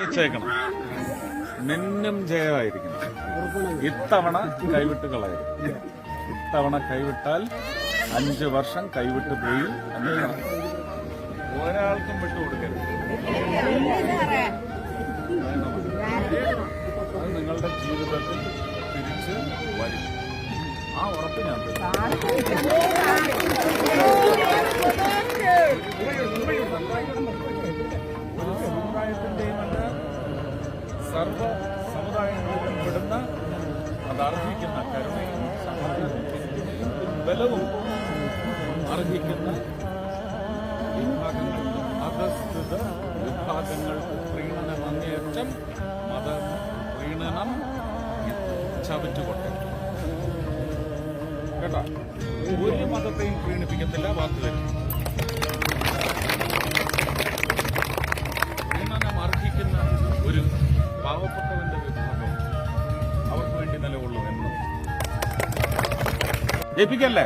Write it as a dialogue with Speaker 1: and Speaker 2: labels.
Speaker 1: വെച്ചേക്കണം. നിന്നും ജയമായിരിക്കണം. ഇത്തവണ കൈവിട്ട് കളയരുത്. ഇത്തവണ കൈവിട്ടാൽ അഞ്ച് വർഷം കൈവിട്ട് പോയി. ഒരാൾക്കും വിട്ടുകൊടുക്കരുത് അത് നിങ്ങളുടെ ജീവിതത്തിൽ തിരിച്ച് വരും. ആ ഉറപ്പ് ഞാൻ സർവ സമുദായങ്ങളിലും പെടുന്ന അത് അർഹിക്കുന്ന കരുണയും ബലവും അർഹിക്കുന്ന വിഭാഗങ്ങൾ അധസ്ഥിത വിഭാഗങ്ങൾക്ക് പ്രീണനം അങ്ങേയറ്റം മത പ്രീണനം ചവിറ്റുകൊട്ടെ കേട്ടോ? ഒരു മതത്തെയും പ്രീണിപ്പിക്കത്തില്ല വാക്ക് ജയിപ്പിക്കല്ലേ